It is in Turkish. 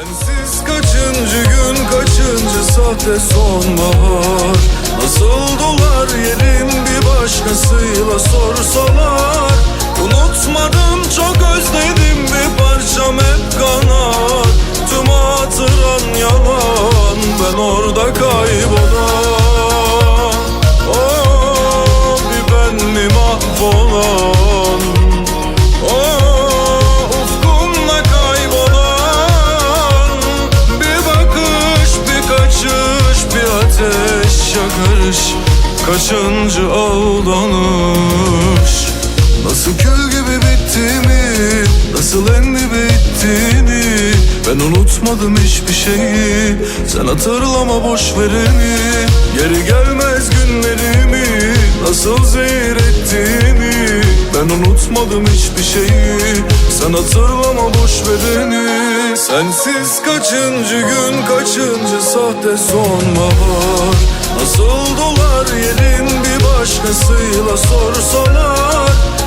Sensiz kaçıncı gün kaçıncı sahte sonbahar? Nasıl dolar yerin bir başkasıyla sorsalar? Unutmadım çok özledim bir parçam hep kanar. Tüm hatıran yalan ben orada kaybolan ateş yakarış Kaçıncı aldanış Nasıl kül gibi bittiğimi Nasıl en dibe Ben unutmadım hiçbir şeyi. Sen hatırlama boş vereni Geri gelmez günlerimi. Nasıl zehir ettiğini Ben unutmadım hiçbir şeyi. Sen hatırlama boş vereni Sensiz kaçıncı gün kaçıncı sahte sonbahar başkasıyla sorsalar